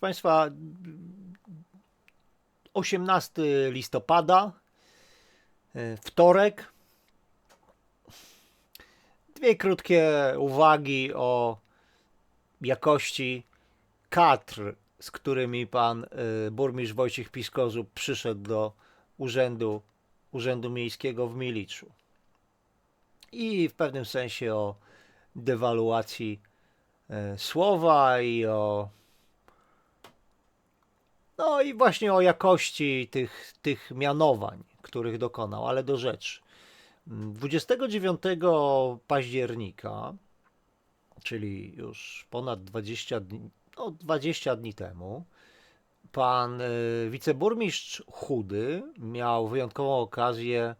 Proszę Państwa, 18 listopada, e, wtorek. Dwie krótkie uwagi o jakości kadr, z którymi pan e, burmistrz Wojciech Piskozub przyszedł do urzędu, urzędu miejskiego w Miliczu. I w pewnym sensie o dewaluacji e, słowa i o no i właśnie o jakości tych, tych mianowań, których dokonał, ale do rzeczy. 29 października, czyli już ponad 20 dni, no 20 dni temu, pan y, wiceburmistrz Chudy miał wyjątkową okazję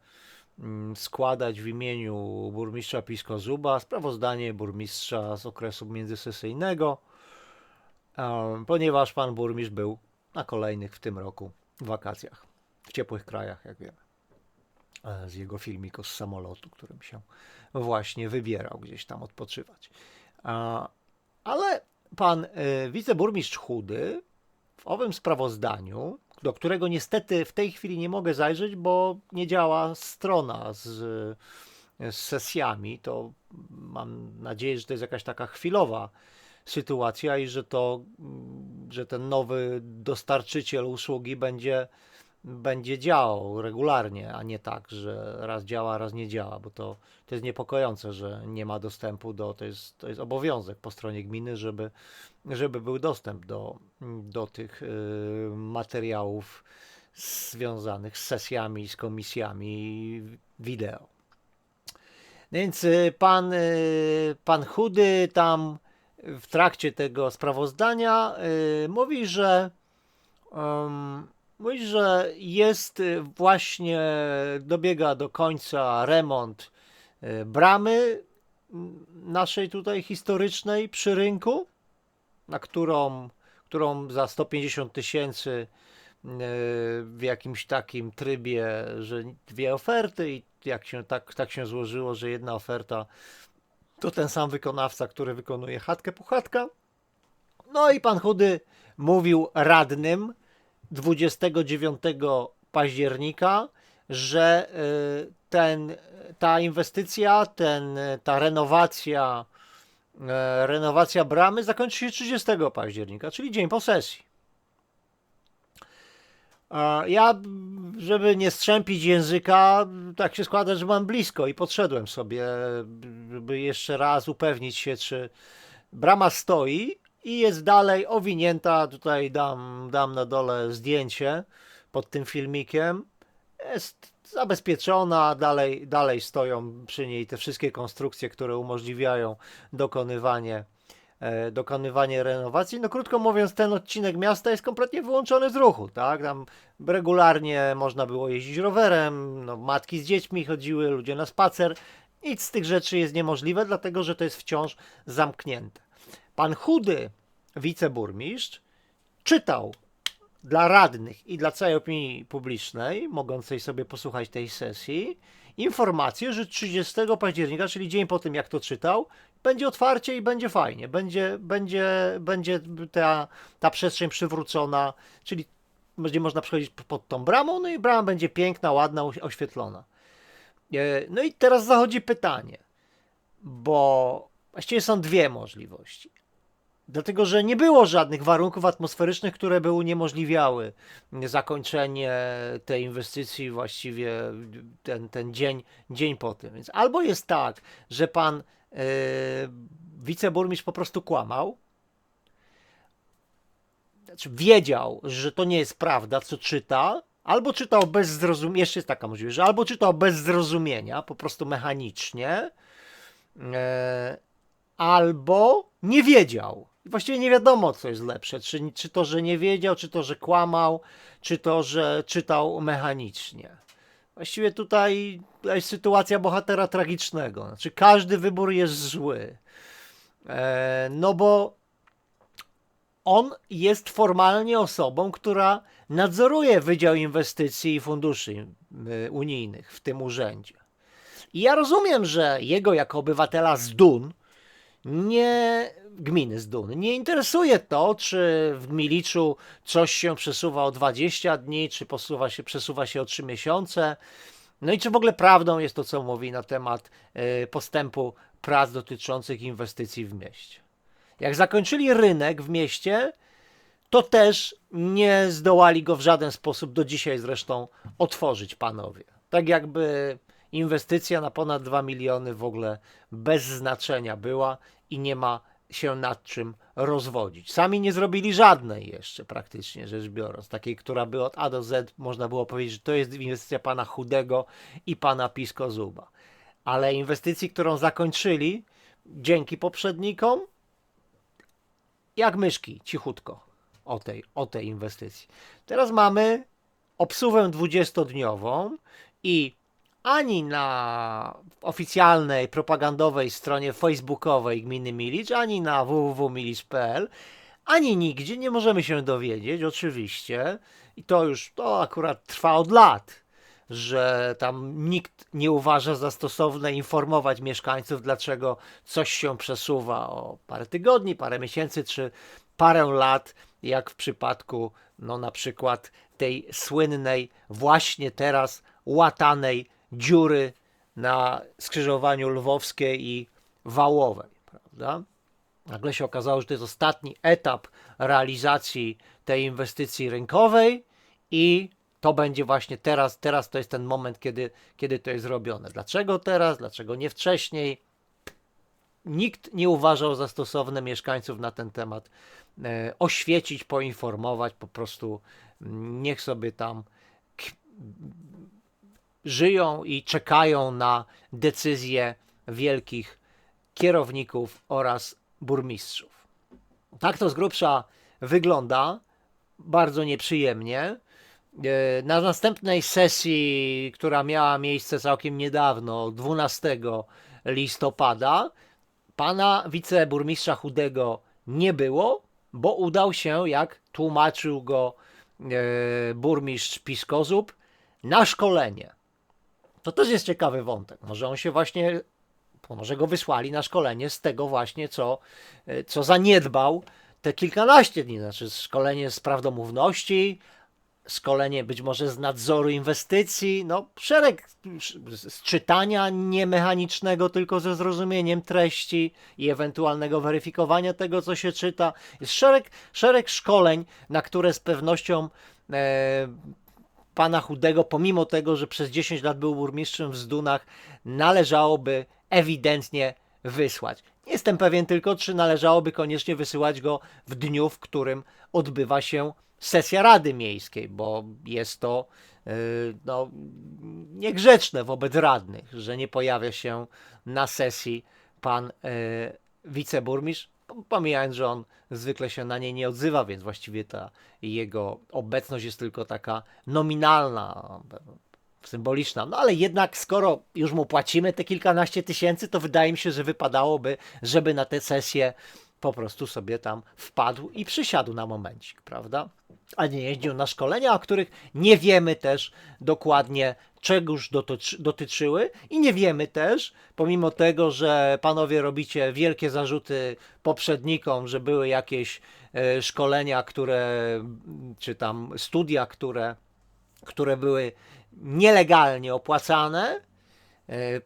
mm, składać w imieniu burmistrza Piskozuba sprawozdanie burmistrza z okresu międzysesyjnego, ponieważ pan burmistrz był na kolejnych w tym roku wakacjach w ciepłych krajach, jak wiemy. E, Z jego filmiku z samolotu, którym się właśnie wybierał gdzieś tam odpoczywać. Ale pan e, wiceburmistrz Chudy w owym sprawozdaniu, do którego niestety w tej chwili nie mogę zajrzeć, bo nie działa strona z, z sesjami, to mam nadzieję, że to jest jakaś taka chwilowa sytuacja i że to, mm, że ten nowy dostarczyciel usługi będzie, będzie działał regularnie, a nie tak, że raz działa, raz nie działa, bo to, to jest niepokojące, że nie ma dostępu do, to jest, to jest obowiązek po stronie gminy, żeby, żeby był dostęp do, do tych y, materiałów związanych z sesjami, z komisjami wideo. Więc y, pan, y, pan Chudy tam w trakcie tego sprawozdania y, mówi, że mówi, że jest y, właśnie dobiega do końca remont y, bramy naszej tutaj historycznej przy rynku, na którą, którą za 150 tysięcy w jakimś takim trybie, że dwie oferty i jak się tak, tak się złożyło, że jedna oferta to ten sam wykonawca, który wykonuje chatkę puchatka. No i pan Chudy mówił radnym 29 października, że y, ten, ta inwestycja, ten, ta renowacja, e, renowacja bramy zakończy się 30 października, czyli dzień po sesji. Ja, żeby nie strzępić języka, tak się składa, że mam blisko i podszedłem sobie, żeby jeszcze raz upewnić się, czy brama stoi i jest dalej owinięta. Tutaj dam, dam na dole zdjęcie pod tym filmikiem. Jest zabezpieczona, dalej, dalej stoją przy niej te wszystkie konstrukcje, które umożliwiają dokonywanie dokonywanie renowacji. No krótko mówiąc, ten odcinek miasta jest kompletnie wyłączony z ruchu, tak? Tam regularnie można było jeździć rowerem, no, matki z dziećmi chodziły, ludzie na spacer. Nic z tych rzeczy jest niemożliwe, dlatego że to jest wciąż zamknięte. Pan Chudy, wiceburmistrz, czytał dla radnych i dla całej opinii publicznej, mogącej sobie posłuchać tej sesji, informację, że 30 października, czyli dzień po tym, jak to czytał, będzie otwarcie i będzie fajnie. Będzie, będzie, będzie ta, ta przestrzeń przywrócona, czyli będzie można przechodzić pod tą bramą, no i brama będzie piękna, ładna, oś- oświetlona. E, No i teraz zachodzi pytanie, bo właściwie są dwie możliwości. Dlatego, że nie było żadnych warunków atmosferycznych, które by uniemożliwiały zakończenie tej inwestycji właściwie ten, ten dzień, dzień po tym. Więc albo jest tak, że pan e, wiceburmistrz po prostu kłamał, znaczy wiedział, że to nie jest prawda, co czyta, albo czytał bez zrozumienia, jeszcze jest taka możliwość, że albo czytał bez zrozumienia, po prostu mechanicznie, e, albo nie wiedział. Właściwie nie wiadomo, co jest lepsze. Czy, czy to, że nie wiedział, czy to, że kłamał, czy to, że czytał mechanicznie. Właściwie tutaj jest sytuacja bohatera tragicznego. Znaczy, każdy wybór jest zły. E, no bo on jest formalnie osobą, która nadzoruje Wydział Inwestycji i Funduszy y, Unijnych w tym urzędzie. I ja rozumiem, że jego jako obywatela z Dun nie gminy z Duny. Nie interesuje to, czy w Miliczu coś się przesuwa o 20 dni, czy posuwa się, przesuwa się o 3 miesiące. No i czy w ogóle prawdą jest to, co mówi na temat y, postępu prac dotyczących inwestycji w mieście. Jak zakończyli rynek w mieście, to też nie zdołali go w żaden sposób do dzisiaj zresztą otworzyć panowie. Tak jakby inwestycja na ponad 2 miliony w ogóle bez znaczenia była i nie ma się nad czym rozwodzić. Sami nie zrobili żadnej jeszcze praktycznie rzecz biorąc, takiej, która by od A do Z można było powiedzieć, że to jest inwestycja pana Chudego i pana Pisko Zuba. Ale inwestycji, którą zakończyli dzięki poprzednikom, jak myszki, cichutko o tej, o tej inwestycji. Teraz mamy obsuwę 20-dniową i ani na oficjalnej, propagandowej stronie facebookowej Gminy Milicz, ani na www.milicz.pl, ani nigdzie nie możemy się dowiedzieć, oczywiście, i to już, to akurat trwa od lat, że tam nikt nie uważa za stosowne informować mieszkańców, dlaczego coś się przesuwa o parę tygodni, parę miesięcy czy parę lat, jak w przypadku, no na przykład tej słynnej, właśnie teraz łatanej dziury na skrzyżowaniu lwowskiej i wałowej, prawda? Nagle się okazało, że to jest ostatni etap realizacji tej inwestycji rynkowej i to będzie właśnie teraz, teraz to jest ten moment, kiedy, kiedy to jest robione. Dlaczego teraz, dlaczego nie wcześniej? Nikt nie uważał za stosowne mieszkańców na ten temat e, oświecić, poinformować, po prostu mm, niech sobie tam żyją i czekają na decyzje wielkich kierowników oraz burmistrzów. Tak to z grubsza wygląda, bardzo nieprzyjemnie. E, na następnej sesji, która miała miejsce całkiem niedawno, 12 listopada, pana wiceburmistrza Chudego nie było, bo udał się, jak tłumaczył go e, burmistrz Piskozub, na szkolenie. To też jest ciekawy wątek. Może on się właśnie, może go wysłali na szkolenie z tego właśnie, co, e, co zaniedbał te kilkanaście dni. Znaczy szkolenie z prawdomówności, szkolenie być może z nadzoru inwestycji, no szereg z czytania niemechanicznego, tylko ze zrozumieniem treści i ewentualnego weryfikowania tego, co się czyta. Jest szereg, szereg szkoleń, na które z pewnością e, pana Chudego, pomimo tego, że przez 10 lat był burmistrzem w Zdunach, należałoby ewidentnie wysłać. Nie jestem pewien tylko, czy należałoby koniecznie wysyłać go w dniu, w którym odbywa się sesja Rady Miejskiej, bo jest to yy, no, niegrzeczne wobec radnych, że nie pojawia się na sesji pan yy, wiceburmistrz, pomijając, że on zwykle się na niej nie odzywa, więc właściwie ta jego obecność jest tylko taka nominalna, symboliczna. No ale jednak, skoro już mu płacimy te kilkanaście tysięcy, to wydaje mi się, że wypadałoby, żeby na tę sesję po prostu sobie tam wpadł i przysiadł na momencik, prawda? A nie jeździł na szkolenia, o których nie wiemy też dokładnie, czegoż dotyczy, dotyczyły i nie wiemy też, pomimo tego, że panowie robicie wielkie zarzuty poprzednikom, że były jakieś e, szkolenia, które, czy tam studia, które, które były nielegalnie opłacane, e,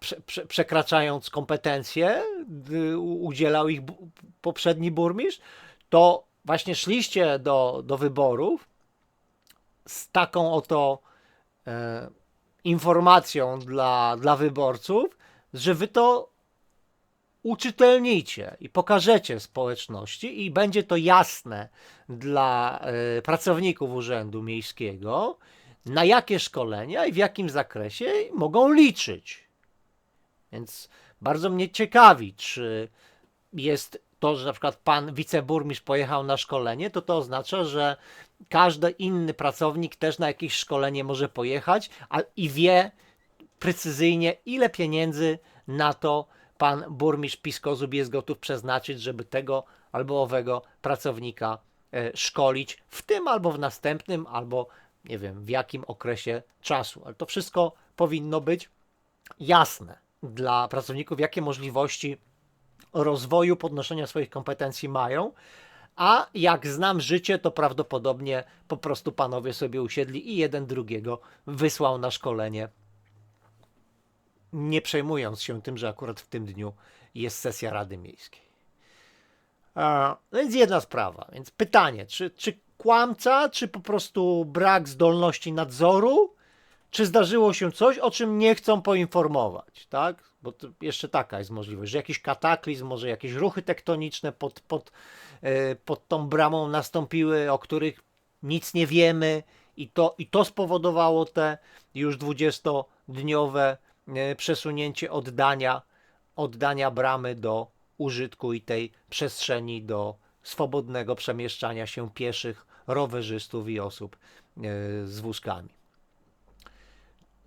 prze, prze, przekraczając kompetencje, udzielał ich poprzedni burmistrz, to właśnie szliście do, do wyborów z taką oto e, informacją dla, dla wyborców, że wy to uczytelnicie i pokażecie społeczności i będzie to jasne dla e, pracowników Urzędu Miejskiego, na jakie szkolenia i w jakim zakresie mogą liczyć. Więc bardzo mnie ciekawi, czy jest to, że na przykład pan wiceburmistrz pojechał na szkolenie, to to oznacza, że każdy inny pracownik też na jakieś szkolenie może pojechać a, i wie precyzyjnie, ile pieniędzy na to pan burmistrz Piskozub jest gotów przeznaczyć, żeby tego albo owego pracownika e, szkolić w tym albo w następnym, albo nie wiem w jakim okresie czasu. Ale to wszystko powinno być jasne dla pracowników, jakie możliwości rozwoju, podnoszenia swoich kompetencji mają. A jak znam życie, to prawdopodobnie po prostu panowie sobie usiedli i jeden drugiego wysłał na szkolenie, nie przejmując się tym, że akurat w tym dniu jest sesja Rady Miejskiej. A, no więc jedna sprawa. Więc pytanie, czy, czy kłamca, czy po prostu brak zdolności nadzoru, czy zdarzyło się coś, o czym nie chcą poinformować, tak? Bo jeszcze taka jest możliwość, że jakiś kataklizm, może jakieś ruchy tektoniczne pod, pod, e, pod tą bramą nastąpiły, o których nic nie wiemy i to, i to spowodowało te już 20-dniowe e, przesunięcie oddania, oddania bramy do użytku i tej przestrzeni do swobodnego przemieszczania się pieszych, rowerzystów i osób e, z wózkami.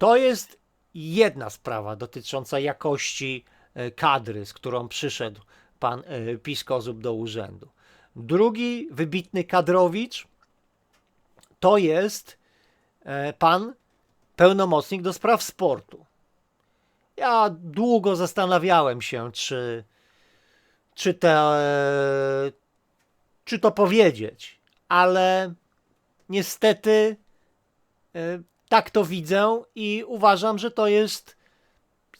To jest jedna sprawa dotycząca jakości e, kadry, z którą przyszedł pan e, Piskozub do urzędu. Drugi wybitny kadrowicz to jest pan pełnomocnik do spraw sportu. Ja długo zastanawiałem się, czy czy, te, czy to powiedzieć, ale niestety e, tak to widzę i uważam, że to jest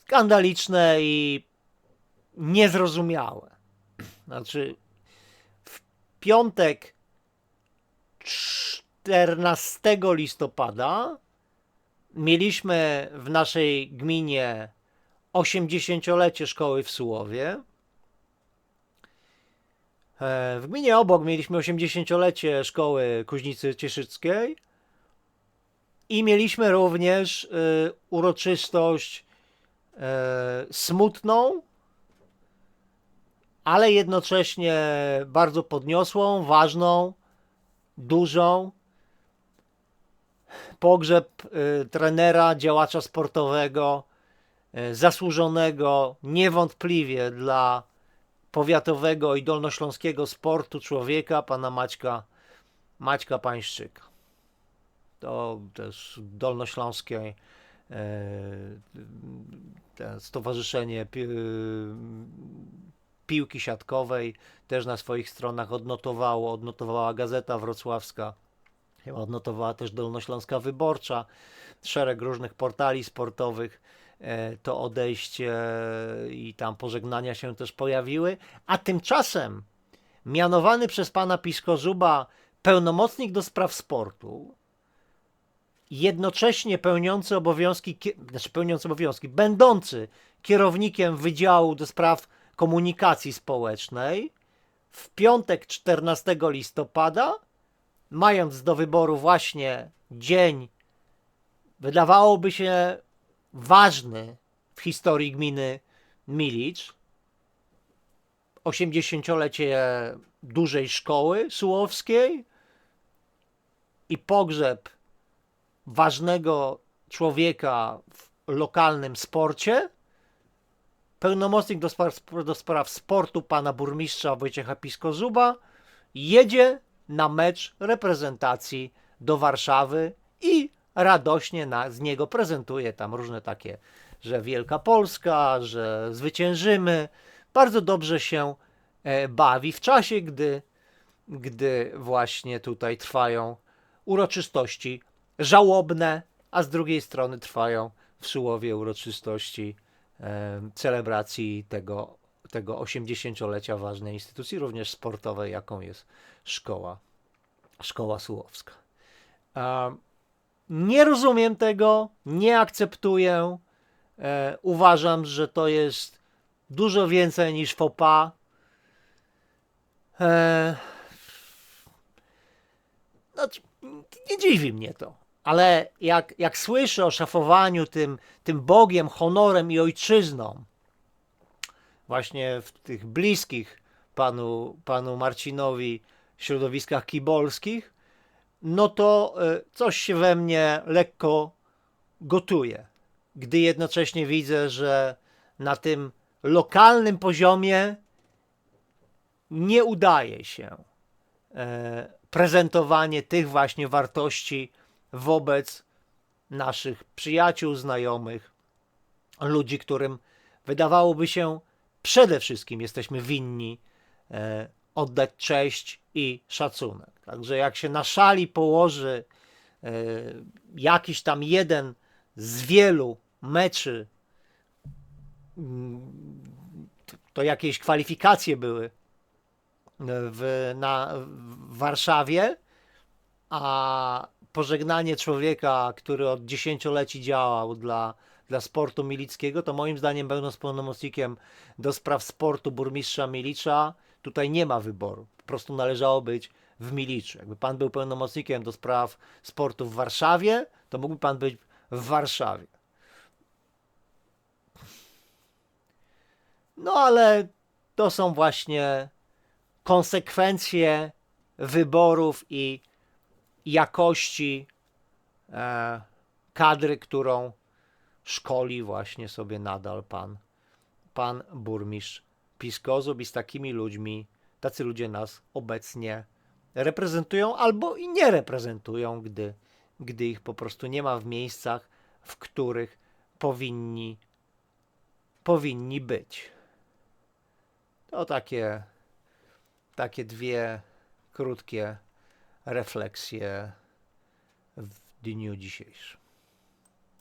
skandaliczne i niezrozumiałe. Znaczy, w piątek 14 listopada mieliśmy w naszej gminie 80-lecie szkoły w Sułowie. E, w gminie obok mieliśmy 80-lecie szkoły Kuźnicy Cieszyckiej i mieliśmy również e, uroczystość e, smutną, ale jednocześnie bardzo podniosłą, ważną, dużą. Pogrzeb trenera, działacza sportowego, zasłużonego niewątpliwie dla powiatowego i dolnośląskiego sportu człowieka, pana Maćka, Maćka Pańszczyka. To też dolnośląskie e, Stowarzyszenie pi, Piłki Siatkowej też na swoich stronach odnotowało, odnotowała Gazeta Wrocławska, odnotowała też Dolnośląska Wyborcza, szereg różnych portali sportowych E, to odejście i tam pożegnania się też pojawiły, a tymczasem mianowany przez pana Piskorzuba pełnomocnik do spraw sportu, jednocześnie pełniący obowiązki, znaczy pełniący obowiązki, będący kierownikiem Wydziału do Spraw Komunikacji Społecznej, w piątek 14 listopada, mając do wyboru właśnie dzień, wydawałoby się ważny w historii gminy Milicz. 80-lecie dużej szkoły sułowskiej i pogrzeb ważnego człowieka w lokalnym sporcie. Pełnomocnik do spraw, do spraw sportu pana burmistrza Wojciecha Piskozuba jedzie na mecz reprezentacji do Warszawy i radośnie na, z niego prezentuje tam różne takie, że Wielka Polska, że zwyciężymy. Bardzo dobrze się e, bawi w czasie, gdy, gdy właśnie tutaj trwają uroczystości żałobne, a z drugiej strony trwają w Sułowie uroczystości e, celebracji tego, tego 80-lecia ważnej instytucji, również sportowej, jaką jest szkoła, szkoła sułowska. Nie rozumiem tego, nie akceptuję. E, uważam, że to jest dużo więcej niż FOPA. E, znaczy, nie dziwi mnie to, ale jak, jak słyszę o szafowaniu tym, tym Bogiem, honorem i ojczyzną, właśnie w tych bliskich panu, panu Marcinowi środowiskach kibolskich, no to e, coś się we mnie lekko gotuje, gdy jednocześnie widzę, że na tym lokalnym poziomie nie udaje się e, prezentowanie tych właśnie wartości wobec naszych przyjaciół, znajomych, ludzi, którym wydawałoby się przede wszystkim jesteśmy winni e, oddać cześć i szacunek. Także jak się na szali położy e, jakiś tam jeden z wielu meczy, mm, to jakieś kwalifikacje były w, na, w Warszawie, a pożegnanie człowieka, który od dziesięcioleci działał dla, dla sportu milickiego, to moim zdaniem będąc pełnomocnikiem do spraw sportu burmistrza Milicza, tutaj nie ma wyboru. Po prostu należało być w Miliczu. Jakby pan był pełnomocnikiem do spraw sportu w Warszawie, to mógłby pan być w Warszawie. No ale to są właśnie konsekwencje wyborów i jakości e, kadry, którą szkoli właśnie sobie nadal pan, pan burmistrz Piskozub i z takimi ludźmi, tacy ludzie nas obecnie reprezentują albo i nie reprezentują, gdy, gdy ich po prostu nie ma w miejscach, w których powinni, powinni być. To takie, takie dwie krótkie refleksje w dniu dzisiejszym.